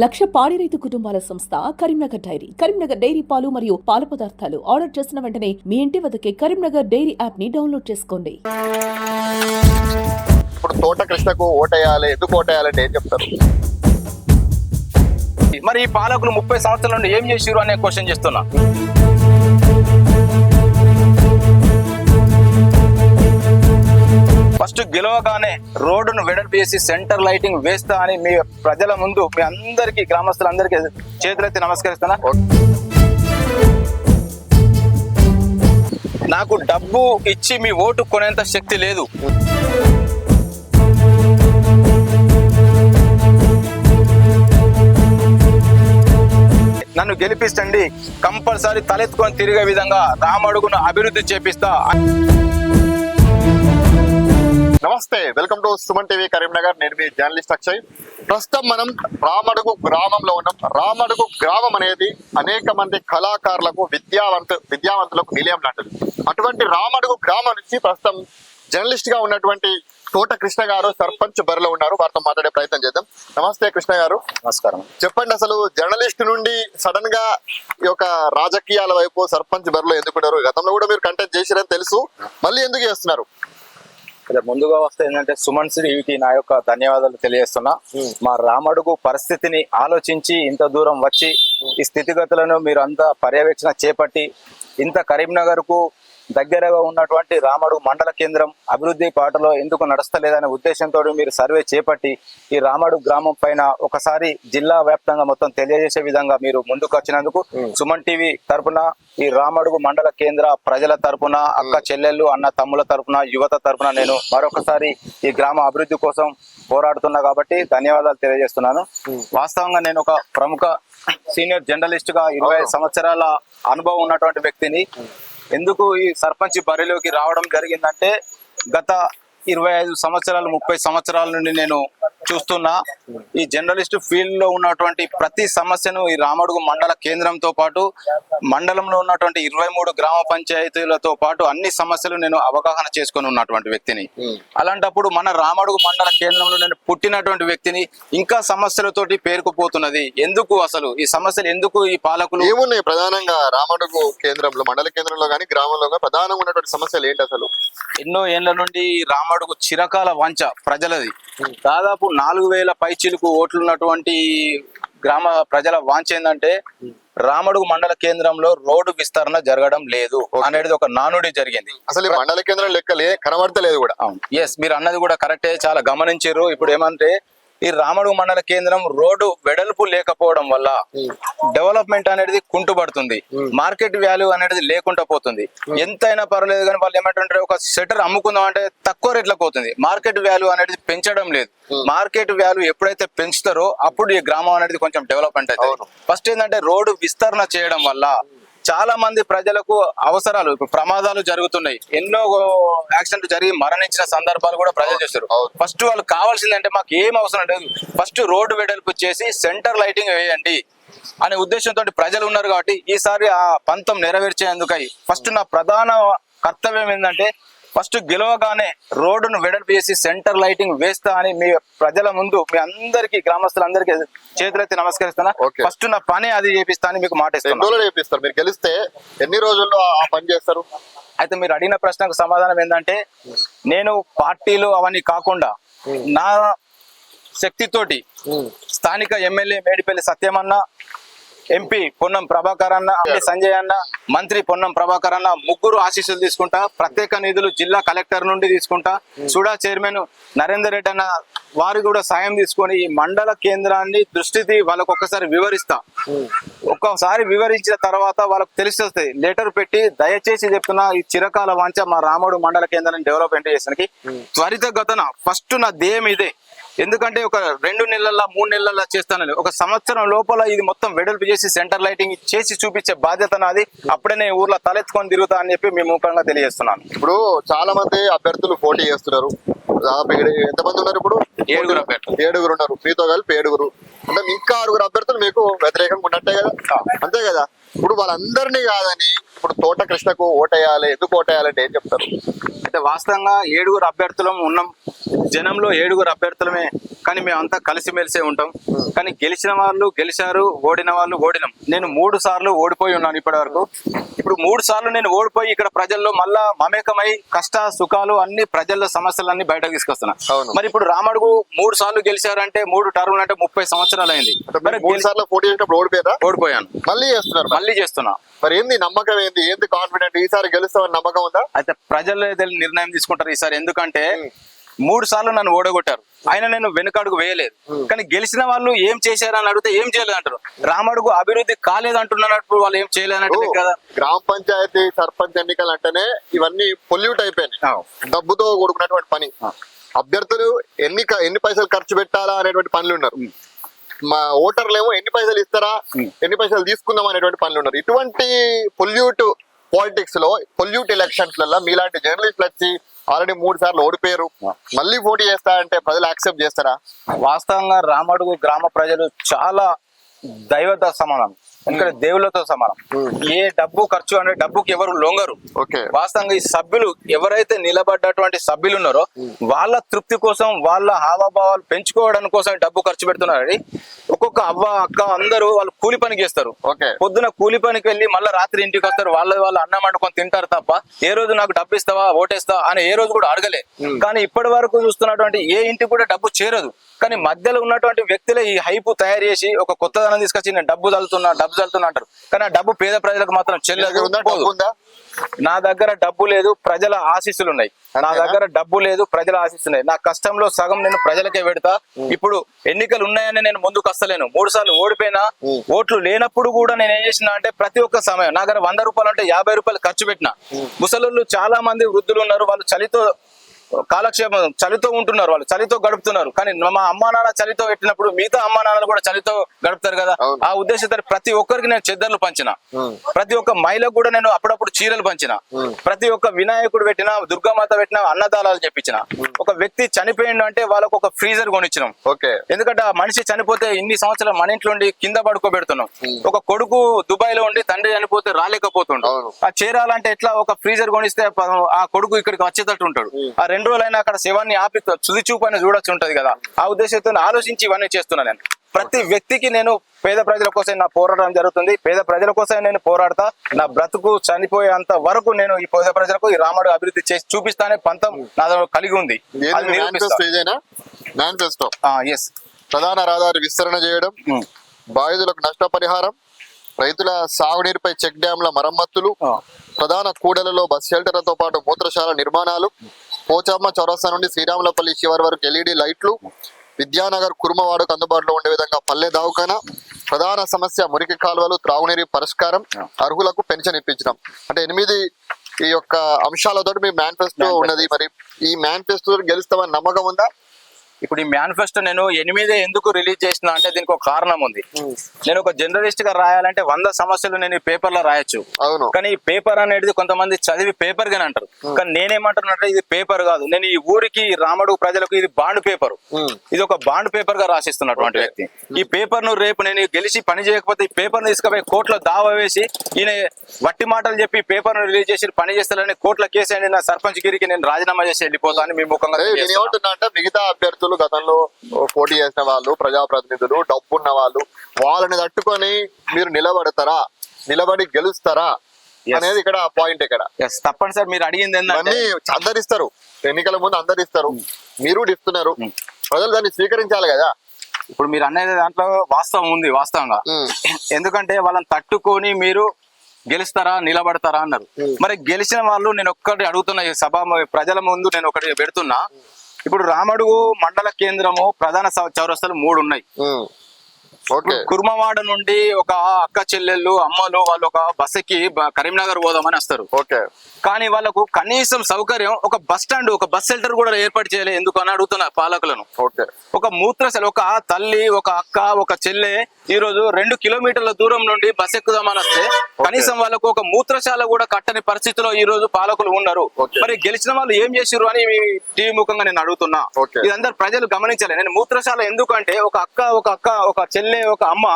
లక్ష పాడి రైతు కుటుంబాల సంస్థ కరీంనగర్ డైరీ కరీంనగర్ డైరీ పాలు మరియు పాల పదార్థాలు ఆర్డర్ చేసిన వెంటనే మీ ఇంటి వద్దకే కరీంనగర్ డైరీ యాప్ని డౌన్లోడ్ చేసుకోండి. ఇప్పుడు తోట కృష్ణకు ఓటేయాలి ఎందుకు ఓటేయాలంటే ఏం చెప్తారు? మరి ఈ పాలకులు ముప్పై సంవత్సరాల నుండి ఏం చేసిరు అనే క్వశ్చన్ చేస్తున్నా. గెలవగానే రోడ్డును వెడల్పు చేసి సెంటర్ లైటింగ్ వేస్తా అని మీ ప్రజల ముందు మీ అందరికీ గ్రామస్తులందరికీ చేతులెత్తి నమస్కరిస్తున్నా. నాకు డబ్బు ఇచ్చి మీ ఓటు కొనేంత శక్తి లేదు. నన్ను గెలిపిస్తండి కంపల్సరీ తలెత్తుకొని తిరిగే విధంగా రామడుగును అభివృద్ధి చేపిస్తా. నమస్తే welcome to Suman TV Karimnagar. నేను మీ జర్నలిస్ట్ అక్షయ్. ప్రస్తుతం మనం రామడుగు గ్రామంలో ఉన్నాం. రామడుగు గ్రామం అనేది అనేక మంది కళాకారులకు విద్యావంతు విద్యావంతులకు నిలయం లాంటిది. అటువంటి రామడుగు గ్రామం నుంచి ప్రస్తుతం జర్నలిస్ట్గా ఉన్నటువంటి తోట కృష్ణ గారు సర్పంచ్ బరిలో ఉన్నారు. వారితో మాట్లాడే ప్రయత్నం చేద్దాం. నమస్తే కృష్ణ గారు. నమస్కారం. చెప్పండి అసలు జర్నలిస్ట్ నుండి సడన్గా ఈ యొక్క రాజకీయాల వైపు సర్పంచ్ బరిలో ఎందుకున్నారు గతంలో కూడా మీరు కంటెంట్ చేసిరని తెలుసు. మళ్ళీ ఎందుకు చేస్తున్నారు? ముందుగా వస్తే ఏంటంటే సుమన్ శ్రీకి నా యొక్క ధన్యవాదాలు తెలియజేస్తున్నా. మా రామడుగు పరిస్థితిని ఆలోచించి ఇంత దూరం వచ్చి ఈ స్థితిగతులను మీరు అంతా పర్యవేక్షణ చేపట్టి ఇంత కరీంనగర్కు దగ్గరగా ఉన్నటువంటి రామడుగు మండల కేంద్రం అభివృద్ధి పాటలో ఎందుకు నడుస్తలేదనే ఉద్దేశంతో మీరు సర్వే చేపట్టి ఈ రామడుగు గ్రామం పైన ఒకసారి జిల్లా వ్యాప్తంగా మొత్తం తెలియజేసే విధంగా మీరు ముందుకు వచ్చినందుకు సుమన్ టీవీ తరపున ఈ రామడుగు మండల కేంద్ర ప్రజల తరపున అక్క చెల్లెళ్ళు అన్న తమ్ముల తరపున యువత తరపున నేను మరొకసారి ఈ గ్రామ అభివృద్ధి కోసం పోరాడుతున్నా కాబట్టి ధన్యవాదాలు తెలియజేస్తున్నాను. వాస్తవంగా నేను ఒక ప్రముఖ సీనియర్ జర్నలిస్ట్గా ఇరవై ఐదు సంవత్సరాల అనుభవం ఉన్నటువంటి వ్యక్తిని ఎందుకు ఈ సర్పంచ్ బరిలోకి రావడం జరిగిందంటే గత ఇరవై ఐదు సంవత్సరాలు ముప్పై సంవత్సరాల నుండి నేను చూస్తున్నా ఈ జర్నలిస్ట్ ఫీల్డ్లో ఉన్నటువంటి ప్రతి సమస్యను ఈ రామడుగు మండల కేంద్రంతో పాటు మండలంలో ఉన్నటువంటి ఇరవై మూడు గ్రామ పంచాయతీలతో పాటు అన్ని సమస్యలు నేను అవగాహన చేసుకొని ఉన్నటువంటి వ్యక్తిని. అలాంటప్పుడు మన రామడుగు మండల కేంద్రంలో నేను పుట్టినటువంటి వ్యక్తిని ఇంకా సమస్యలతోటి పేరుకుపోతున్నది. ఎందుకు అసలు? ఈ సమస్యలు ఎందుకు ఈ పాలకులు? ఏమున్నాయి ప్రధానంగా రామడుగు కేంద్రంలో మండల కేంద్రంలో కానీ గ్రామంలో ప్రధానంగా ఉన్నటువంటి సమస్యలు ఏంటి అసలు? ఎన్నో ఏళ్ళ నుండి రామడుగు చిరకాల వంచ ప్రజలది. దాదాపు నాలుగు వేల పైచీలకు ఓట్లున్నటువంటి గ్రామ ప్రజల వాంఛ ఏంటంటే రామడుగు మండల కేంద్రంలో రోడ్డు విస్తరణ జరగడం లేదు అనేది ఒక నానుడి జరిగింది. అసలు మండల కేంద్రం లెక్కలే కనబడతలేదు కూడా. ఎస్ మీరు అన్నది కూడా కరెక్టే చాలా గమనించారు ఇప్పుడు ఏమంటే ఈ రామడుగు మండల కేంద్రం రోడ్డు వెడల్పు లేకపోవడం వల్ల డెవలప్మెంట్ అనేది కుంటుపడుతుంది. మార్కెట్ వాల్యూ అనేది లేకుండా పోతుంది. ఎంతైనా పర్వాలేదు కానీ వాళ్ళు ఏమంటుంటారు ఒక షటర్ అమ్ముకుందాం అంటే తక్కువ రేట్లకు పోతుంది. మార్కెట్ వాల్యూ అనేది పెంచడం లేదు. మార్కెట్ వాల్యూ ఎప్పుడైతే పెంచుతారో అప్పుడు ఈ గ్రామం అనేది కొంచెం డెవలప్మెంట్ అవుతుంది. ఫస్ట్ ఏంటంటే రోడ్డు విస్తరణ చేయడం వల్ల చాలా మంది ప్రజలకు అవసరాలు ఇప్పుడు ప్రమాదాలు జరుగుతున్నాయి. ఎన్నో యాక్సిడెంట్ జరిగి మరణించిన సందర్భాలు కూడా ప్రజలు చేస్తారు. ఫస్ట్ వాళ్ళు కావాల్సిందంటే మాకు ఏం అవసరం లేదు. ఫస్ట్ రోడ్డు వెడల్పు చేసి సెంటర్ లైటింగ్ వేయండి అనే ఉద్దేశంతో ప్రజలు ఉన్నారు కాబట్టి ఈసారి ఆ పంతం నెరవేర్చేందుకై ఫస్ట్ నా ప్రధాన కర్తవ్యం ఏంటంటే ఫస్ట్ గెలవగానే రోడ్డును వెడల్పు చేసి సెంటర్ లైటింగ్ వేస్తా అని మీ ప్రజల ముందు మీ అందరికీ గ్రామస్తులందరికీ చేతులెత్తి నమస్కరిస్తున్నా. ఫస్ట్ నా పని అది చేపిస్తా అని మీకు మాట రోజులు చేపిస్తారు. మీరు గెలిస్తే ఎన్ని రోజుల్లో ఆ పని చేస్తారు? అయితే మీరు అడిగిన ప్రశ్నకు సమాధానం ఏంటంటే నేను పార్టీలు అవన్నీ కాకుండా నా శక్తితోటి స్థానిక ఎమ్మెల్యే మేడిపల్లి సత్యమన్న ఎంపీ పొన్నం ప్రభాకర్ అన్న సంజయ్ అన్న మంత్రి పొన్నం ప్రభాకర్ అన్న ముగ్గురు ఆశీస్సులు తీసుకుంటా ప్రత్యేక నిధులు జిల్లా కలెక్టర్ నుండి తీసుకుంటా సుడా చైర్మన్ నరేందర్ రెడ్డి అన్న వారు కూడా సాయం తీసుకొని ఈ మండల కేంద్రాన్ని దృష్టికి వాళ్ళకు ఒక్కసారి వివరిస్తా. ఒక్కసారి వివరించిన తర్వాత వాళ్ళకు తెలిసి లెటర్ పెట్టి దయచేసి చెప్తున్నా ఈ చిరకాల వాంచ మా రాముడు మండల కేంద్రాన్ని డెవలప్మెంట్ చేసానికి త్వరితగతన ఫస్ట్ నా ధ్యేయం ఇదే. ఎందుకంటే ఒక రెండు నెలల మూడు నెలల చేస్తానని. ఒక సంవత్సరం లోపల ఇది మొత్తం వెడల్పు చేసి సెంటర్ లైటింగ్ చేసి చూపించే బాధ్యత నాది. అప్పుడే నేను ఊర్లో తలెత్తుకొని తిరుగుతా అని చెప్పి మేము ముఖంగా తెలియజేస్తున్నాను. ఇప్పుడు చాలా మంది అభ్యర్థులు పోటీ చేస్తున్నారు. దాదాపు ఎంతమంది ఉన్నారు ఇప్పుడు? ఏడుగురు అభ్యర్థులు. ఏడుగురు ఉన్నారు. మీతో కలిపి ఏడుగురు. అంటే ఇంకా ఆరుగురు అభ్యర్థులు మీకు వ్యతిరేకంగా ఉన్నట్టే కదా? అంతే కదా? ఇప్పుడు వాళ్ళందరినీ కాదని ఇప్పుడు తోట కృష్ణకు ఓటేయాలి ఎందుకు ఓటేయాలంటే ఏం చెప్తారు? అయితే వాస్తవంగా ఏడుగురు అభ్యర్థులం ఉన్నాం. జనంలో ఏడుగురు అభ్యర్థులమే. కానీ మేమంతా కలిసిమెలిసే ఉంటాం. కానీ గెలిచిన వాళ్ళు గెలిచారు ఓడిన వాళ్ళు ఓడినాం. నేను మూడు సార్లు ఓడిపోయి ఉన్నాను ఇప్పటి వరకు ఇప్పుడు మూడు సార్లు నేను ఓడిపోయి ఇక్కడ ప్రజల్లో మళ్ళా మమేకమై కష్ట సుఖాలు అన్ని ప్రజల్లో సమస్యలన్నీ బయటకు తీసుకొస్తున్నా. మరి ఇప్పుడు రామడుగు మూడు సార్లు గెలిచారంటే మూడు టర్ములు అంటే ముప్పై సంవత్సరాలు అయింది మూడు సార్లు పోటీ చేసినప్పుడు ఓడిపోయారా? ఓడిపోయాను. మళ్ళీ చేస్తున్నారు. మళ్ళీ చేస్తున్నా. మరి ఏంది నమ్మకం ఏంది? ఏంది కాన్ఫిడెంట్ ఈసారి గెలుస్తామని నమ్మకం ఉందా? అయితే ప్రజలు నిర్ణయం తీసుకుంటారు ఈసారి. ఎందుకంటే మూడు సార్లు నన్ను ఓడగొట్టారు. ఆయన నేను వెనుకడుగు వేయలేదు. కానీ గెలిచిన వాళ్ళు ఏం చేశారని అడిగితే ఏం చేయలేదు అంటారు. రామడుగు అభివృద్ధి కాలేదు అంటున్నప్పుడు వాళ్ళు ఏం చేయలేదు కదా. గ్రామ పంచాయతీ సర్పంచ్ ఎన్నికలు అంటేనే ఇవన్నీ పొల్యూట్ అయిపోయినాయి. డబ్బుతో కూడుకున్నటువంటి పని. అభ్యర్థులు ఎన్ని ఎన్ని పైసలు ఖర్చు పెట్టాలా అనేటువంటి పనులు ఉన్నారు. మా ఓటర్లు ఏమో ఎన్ని పైసలు ఇస్తారా ఎన్ని పైసలు తీసుకుందాం అనేటువంటి పనులు ఉన్నారు. ఇటువంటి పొల్యూట్ పాలిటిక్స్లో పొల్యూట్ ఎలక్షన్స్లలో మీలాంటి జర్నలిస్టులు వచ్చి ఆల్రెడీ మూడు సార్లు ఓడిపోయారు. మళ్ళీ పోటీ చేస్తా అంటే ప్రజలు యాక్సెప్ట్ చేస్తారా? వాస్తవంగా రామడుగు గ్రామ ప్రజలు చాలా దైవత సమానం. ఎందుకంటే దేవుళ్ళతో సమానం. ఏ డబ్బు ఖర్చు అనే డబ్బుకి ఎవరు లొంగరు. వాస్తవంగా ఈ సభ్యులు ఎవరైతే నిలబడ్డటువంటి సభ్యులు ఉన్నారో వాళ్ళ తృప్తి కోసం వాళ్ళ హావభావాలు పెంచుకోవడం కోసం డబ్బు ఖర్చు పెడుతున్నారని ఒక్కొక్క అవ్వ అక్క అందరూ వాళ్ళు కూలి పనికి చేస్తారు. పొద్దున కూలి పనికి వెళ్ళి మళ్ళీ రాత్రి ఇంటికి వస్తారు. వాళ్ళ వాళ్ళు అన్నం వండుకొని తింటారు తప్ప ఏ రోజు నాకు డబ్బు ఇస్తావా ఓటేస్తావా అని ఏ రోజు కూడా అడగలే. కానీ ఇప్పటి వరకు చూస్తున్నటువంటి ఏ ఇంటికి కూడా డబ్బు చేరదు. కానీ మధ్యలో ఉన్నటువంటి వ్యక్తులే ఈ హైపు తయారు చేసి ఒక కొత్తదనం తీసుకొచ్చి నేను డబ్బు చల్లుతున్నా డబ్బు చల్లుతున్నా అంటారు. కానీ ఆ డబ్బు పేద ప్రజలకు మాత్రం చెల్లదు నా దగ్గర డబ్బు లేదు ప్రజల ఆశీస్సులు ఉన్నాయి నా? దగ్గర డబ్బు లేదు ప్రజల ఆశీస్సులు ఉన్నాయి నా కష్టంలో సగం నేను ప్రజలకే పెడతా. ఇప్పుడు ఎన్నికలు ఉన్నాయని నేను ముందుకు వస్తలేను. మూడు సార్లు ఓడిపోయినా ఓట్లు లేనప్పుడు కూడా నేను ఏం చేసిన అంటే ప్రతి ఒక్క సమయం. నా దగ్గర వంద రూపాయలు అంటే యాభై రూపాయలు ఖర్చు పెట్టిన. ముసలోళ్ళు చాలా మంది వృద్ధులు ఉన్నారు వాళ్ళు చలితో కాలక్షేపం చలితో ఉంటున్నారు వాళ్ళు చలితో గడుపుతున్నారు. కానీ మా అమ్మా నాన్న చలితో పెట్టినప్పుడు మిగతా అమ్మా నాన్నలు కూడా చలితో గడుపుతారు కదా. ఆ ఉద్దేశంతో ప్రతి ఒక్కరికి నేను చెద్దర్లు పంచిన. ప్రతి ఒక్క మహిళకు కూడా నేను అప్పుడప్పుడు చీరలు పంచిన. ప్రతి ఒక్క వినాయకుడు పెట్టిన దుర్గామాత పెట్టిన అన్నదానాలు చెప్పించిన ఒక వ్యక్తి చనిపోయిండు అంటే వాళ్ళకు ఒక ఫ్రీజర్ కొనిచ్చినాం. ఓకే. ఎందుకంటే ఆ మనిషి చనిపోతే ఇన్ని సంవత్సరాలు మన ఇంట్లో ఉండి కింద పడుకోబెడుతున్నాం. ఒక కొడుకు దుబాయ్లో ఉండి తండ్రి చనిపోతే రాలేకపోతుండు. ఆ చేరాలంటే ఎట్లా ఒక ఫ్రీజర్ కొనిస్తే ఆ కొడుకు ఇక్కడికి వచ్చేటట్టు ఉంటాడు. ఆ రెండు రోజులైనా అక్కడ శవాన్ని ఆపి తుది చూపు అని చూడొచ్చు ఉంటది కదా. ఆ ఉద్దేశంతో ఆలోచించి ఇవన్నీ చేస్తున్నా నేను. ప్రతి వ్యక్తికి నేను పేద ప్రజల కోసం నా పోరాటం జరుగుతుంది. పేద ప్రజల కోసం నేను పోరాడతా. నా బ్రతుకు చనిపోయేంత వరకు నేను ఈ పేద ప్రజలకు ఈ రాముడు అభివృద్ధి చేసి చూపిస్తానే పంతం నా కలిగి ఉంది. ఎస్ ప్రధాన రహదారి విస్తరణ చేయడం బాధితులకు నష్టపరిహారం రైతుల సాగునీరుపై చెక్ డ్యాంల మరమ్మతులు ప్రధాన కూడలలో బస్ షెల్టర్లతో పాటు మూత్రశాల నిర్మాణాలు పోచమ్మ చౌరస్తా నుండి శ్రీరాములపల్లి శివారి వరకు ఎల్ఈడి లైట్లు విద్యానగర్ కుర్మవాడకు అందుబాటులో ఉండే విధంగా పల్లె దవాఖానా ప్రధాన సమస్య మురికి కాలువలు త్రాగునీరు పరిష్కారం అర్హులకు పెన్షన్ ఇప్పించడం. అంటే ఎనిమిది ఈ యొక్క అంశాలతో మీ మేనిఫెస్టో ఉన్నది. మరి ఈ మేనిఫెస్టో గెలుస్తామని నమ్మకం ఉందా? ఇప్పుడు ఈ మేనిఫెస్టో నేను ఎనిమిదే ఎందుకు రిలీజ్ చేసిన అంటే దీనికి ఒక కారణం ఉంది. నేను ఒక జర్నలిస్ట్గా రాయాలంటే వంద సమస్యలు నేను ఈ పేపర్లో రాయొచ్చు. కానీ ఈ పేపర్ అనేది కొంతమంది చదివి పేపర్ గానే అంటారు. కానీ నేనేమంటున్నట్టే ఇది పేపర్ కాదు. నేను ఈ ఊరికి ఈ రామడు ప్రజలకు ఇది బాండ్ పేపర్. ఇది ఒక బాండ్ పేపర్గా రాసిస్తున్నటువంటి వ్యక్తి. ఈ పేపర్ను రేపు నేను గెలిచి పని చేయకపోతే ఈ పేపర్ తీసుకుపోయి కోర్టులో దావా వేసి ఈయన వట్టి మాటలు చెప్పి పేపర్ను రిలీజ్ చేసి పని చేస్తారని కోర్టులో కేసు నా సర్పంచ్ గిరికి నేను రాజీనామా చేసి వెళ్ళిపోతా అని మీ ముఖంగా మిగతా అభ్యర్థులు గతంలో పోటీ చేసిన వాళ్ళు ప్రజాప్రతినిధులు డబ్బున్న వాళ్ళు వాళ్ళని తట్టుకొని మీరు నిలబడతారా? నిలబడి గెలుస్తారా. అనేది ఇక్కడ పాయింట్ ఇక్కడ. తప్పనిసరి మీరు అడిగింది ఏంటంటే అందరిస్తారు. ఎన్నికల ముందు అందరిస్తారు. మీరు కూడా ఇస్తున్నారు ప్రజలు దాన్ని స్వీకరించాలి కదా? ఇప్పుడు మీరు అనేది దాంట్లో వాస్తవం ఉంది వాస్తవంగా. ఉమ్. ఎందుకంటే వాళ్ళని తట్టుకొని మీరు గెలుస్తారా నిలబడతారా అన్నారు. మరి గెలిచిన వాళ్ళు నేను ఒక్కటి అడుగుతున్నా సభ ప్రజల ముందు నేను ఒకటి పెడుతున్నా. ఇప్పుడు రామడుగు మండల కేంద్రము ప్రధాన చౌరస్తలు మూడు ఉన్నాయి కుర్మవాడ నుండి ఒక అక్క చెల్లెళ్ళు అమ్మలు వాళ్ళు ఒక బస్ ఎక్కి కరీంనగర్ పోదామని వస్తారు. ఓకే. కానీ వాళ్ళకు కనీసం సౌకర్యం ఒక బస్ స్టాండ్ ఒక బస్ షెల్టర్ కూడా ఏర్పాటు చేయలేదు ఎందుకు అని అడుగుతున్నా పాలకులను. ఓకే. ఒక మూత్రశాల ఒక తల్లి ఒక అక్క ఒక చెల్లె ఈ రోజు రెండు కిలోమీటర్ల దూరం నుండి బస్ ఎక్కుదామని వస్తే కనీసం వాళ్ళకు ఒక మూత్రశాల కూడా కట్టని పరిస్థితిలో ఈ రోజు పాలకులు ఉన్నారు. మరి గెలిచిన వాళ్ళు ఏం చేసిర్రు అని టీవీ ముఖంగా నేను అడుగుతున్నా. Okay. ఇది అందరు ప్రజలు గమనించాలి. నేను మూత్రశాల ఎందుకంటే ఒక అక్క ఒక అక్క ఒక చెల్లి వెళ్ళే ఒక అమ్మ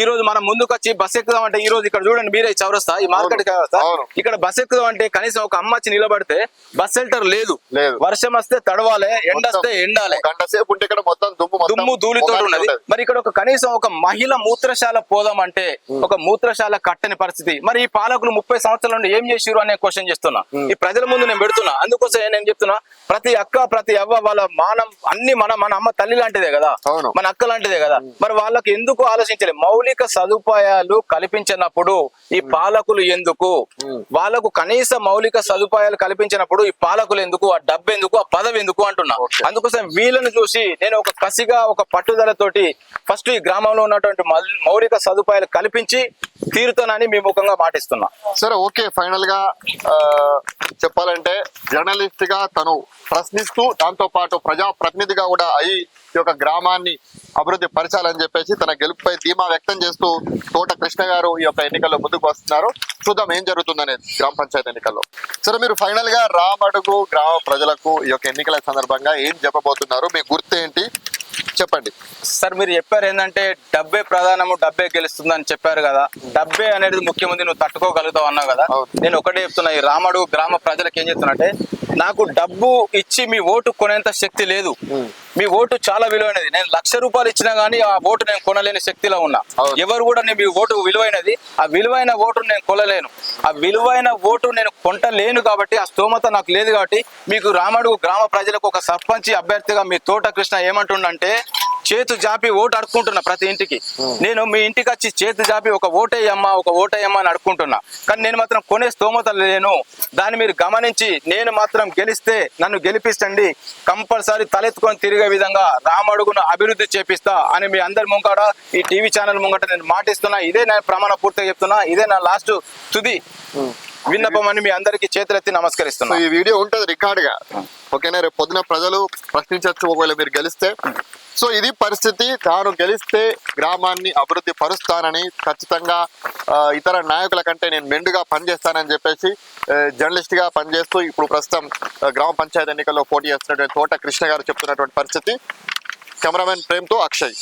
ఈ రోజు మనం ముందుకు వచ్చి బస్ ఎక్కుదాం అంటే ఈ రోజు ఇక్కడ చూడండి మీరే చౌరస్తా ఈ మార్కెట్ చౌరస్తా. ఇక్కడ బస్ ఎక్కుదాం అంటే కనీసం ఒక అమ్మ వచ్చి నిలబడితే బస్ షెల్టర్ లేదు. లేదు. వర్షం వస్తే తడవాలి ఎండ వస్తే ఎండాలి. గంట సేపు ఉంటే ఇక్కడ మొత్తం దుమ్ము దుమ్ము ధూళితో ఉన్నది. మరి ఇక్కడ ఒక కనీసం ఒక మహిళ మూత్రశాల పోదాం అంటే ఒక మూత్రశాల కట్టని పరిస్థితి. మరి ఈ పాలకులు ముప్పై సంవత్సరాల నుండి ఏం చేసిరు అనే క్వశ్చన్ చేస్తున్నా. ఈ ప్రజల ముందు నేను పెడుతున్నా. అందుకోసం నేను చెప్తున్నా ప్రతి అక్క ప్రతి అవ్వ వాళ్ళ మానం అన్ని మన మన అమ్మ తల్లి లాంటిదే కదా. మన అక్క లాంటిదే కదా. మరి వాళ్ళకి ఎందుకు ఆలోచించలేదు మౌలిక సదుపాయాలు కల్పించినప్పుడు ఈ పాలకులు ఎందుకు? వాళ్ళకు కనీస మౌలిక సదుపాయాలు కల్పించినప్పుడు ఈ పాలకులు ఎందుకు? ఆ డబ్బు ఎందుకు? ఆ పదవి ఎందుకు? అంటున్నా. అందుకోసం వీళ్ళని చూసి నేను ఒక కసిగా ఒక పట్టుదలతోటి ఫస్ట్ ఈ గ్రామంలో ఉన్నటువంటి మౌల్- మౌలిక సదుపాయాలు కల్పించి తీరుతానని మీ ముఖంగా మాటిస్తున్నా. సరే ఓకే. ఫైనల్గా చెప్పాలంటే జర్నలిస్ట్గా తను ప్రశ్నిస్తూ దాంతో పాటు ప్రజా ప్రతినిధిగా కూడా అయి ఈ యొక్క గ్రామాన్ని అభివృద్ధి పరచాలని చెప్పేసి తన గెలుపుపై ధీమా వ్యక్తం చేస్తూ తోట కృష్ణ గారు ఈ యొక్క ఎన్నికల్లో ముందుకు వస్తున్నారు. చూద్దాం ఏం జరుగుతుందనేది గ్రామ పంచాయతీ ఎన్నికల్లో. సరే మీరు ఫైనల్గా రామడుగు గ్రామ ప్రజలకు ఈ యొక్క ఎన్నికల సందర్భంగా ఏం చెప్పబోతున్నారు? మీ గుర్తు ఏంటి? చెప్పండి. సార్ మీరు చెప్పారు ఏంటంటే డబ్బే ప్రధానము డబ్బే గెలుస్తుందని చెప్పారు కదా. డబ్బే అనేది ముఖ్యమంది నువ్వు తట్టుకోగలుగుతావు అన్నావు కదా. నేను ఒకటే చెప్తున్నా ఈ రామడు గ్రామ ప్రజలకు ఏం చెప్తున్నా నాకు డబ్బు ఇచ్చి మీ ఓటు కొనేంత శక్తి లేదు. మీ ఓటు చాలా విలువైనది. నేను లక్ష రూపాయలు ఇచ్చినా గానీ ఆ ఓటు నేను కొనలేని శక్తిలో ఉన్నా. ఎవరు కూడా నేను మీ ఓటు విలువైనది ఆ విలువైన ఓటు నేను కొలలేను ఆ విలువైన ఓటు నేను కొంటలేను కాబట్టి ఆ స్తోమత నాకు లేదు కాబట్టి మీకు రామడుగు గ్రామ ప్రజలకు ఒక సర్పంచ్ అభ్యర్థిగా మీ తోట కృష్ణ ఏమంటుండంటే చేతు జాపి ఓటు అడుక్కుంటున్నా ప్రతి ఇంటికి. నేను మీ ఇంటికి వచ్చి చేతు జాపి ఒక ఓటేయమ్మా ఒక ఓటేయమ్మా అని అడుక్కుంటున్నా. కానీ నేను మాత్రం కొనే స్తోమత లేను. దాన్ని మీరు గమనించి నేను మాత్రం గెలిస్తే నన్ను గెలిపిస్తండి కంపల్సరీ తలెత్తుకొని తిరిగే విధంగా రామడుగును అభివృద్ధి చేపిస్తా అని మీ అందరి ముంగట ఈ టీవీ ఛానల్ ముంగట నేను మాటిస్తున్నా. ఇదే నా ప్రమాణ పూర్తిగా చెప్తున్నా. ఇదే నా లాస్ట్ తుది విన్నపం అని మీ అందరికీ చేతులెత్తి సో నమస్కరిస్తున్నా ఈ వీడియో ఉంటది రికార్డ్గా ఓకేనా రేపు పొద్దున ప్రజలు ప్రశ్నించవచ్చు ఒకవేళ మీరు గెలిస్తే. సో ఇది పరిస్థితి. తాను గెలిస్తే గ్రామాన్ని అభివృద్ధి పరుస్తానని ఖచ్చితంగా ఇతర నాయకుల కంటే నేను మెండుగా పనిచేస్తానని చెప్పేసి జర్నలిస్ట్గా పనిచేస్తూ ఇప్పుడు ప్రస్తుతం గ్రామ పంచాయతీ ఎన్నికల్లో పోటీ చేస్తున్నటువంటి తోట కృష్ణ గారు చెప్తున్నటువంటి పరిస్థితి. కెమెరామెన్ ప్రేమ్తో అక్షయ్.